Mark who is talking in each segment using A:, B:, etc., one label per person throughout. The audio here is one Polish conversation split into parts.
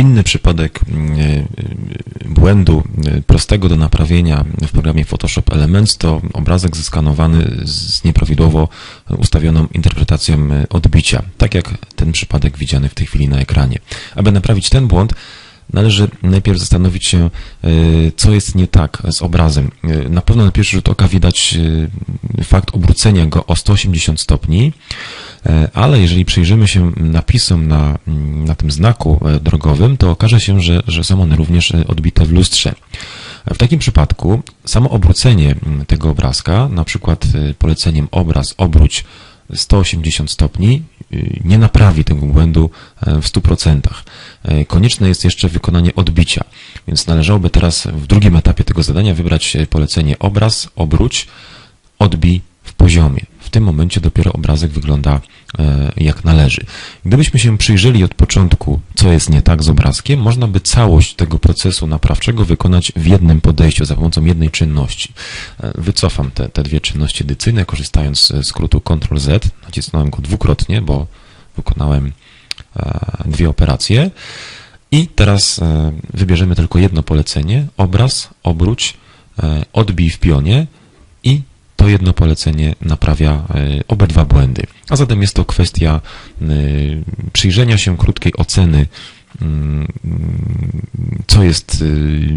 A: Inny przypadek mm, y, błędu y, prostego do naprawienia w programie Photoshop Elements to obrazek zeskanowany z nieprawidłowo ustawioną interpretacją y, odbicia, tak jak ten przypadek widziany w tej chwili na ekranie. Aby naprawić ten błąd, należy najpierw zastanowić się, y, co jest nie tak z obrazem. Y, Na pewno na pierwszy rzut oka widać y, fakt obrócenia go o 180 stopni, e, ale jeżeli przyjrzymy się napisom na, mm, na tym znaku e, drogowym, to okaże się, że, że są one również e, odbite w lustrze. W takim przypadku samo obrócenie mm, tego obrazka, na przykład poleceniem obraz obróć 180 stopni, nie naprawi tego błędu e, w 100%. E, Konieczne jest jeszcze wykonanie odbicia, więc należałoby teraz w drugim etapie tego zadania wybrać polecenie obraz, obróć, odbij w poziomie. W tym momencie dopiero obrazek wygląda e, jak należy. Gdybyśmy się przyjrzeli od początku, co jest nie tak z obrazkiem, można by całość tego procesu naprawczego wykonać w jednym podejściu, za pomocą jednej czynności. E, Wycofam te, te dwie czynności edycyjne, korzystając z skrótu Ctrl-Z. Nacisnąłem go dwukrotnie, bo wykonałem e, dwie operacje. I teraz wybierzemy tylko jedno polecenie, obraz, obróć, odbij w pionie i to jedno polecenie naprawia e, obydwa błędy. A zatem jest to kwestia e, przyjrzenia się krótkiej oceny, mm, co jest e,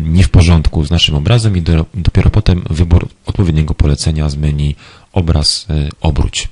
A: nie w porządku z naszym obrazem i do- dopiero potem wybór odpowiedniego polecenia z menu obraz, obróć.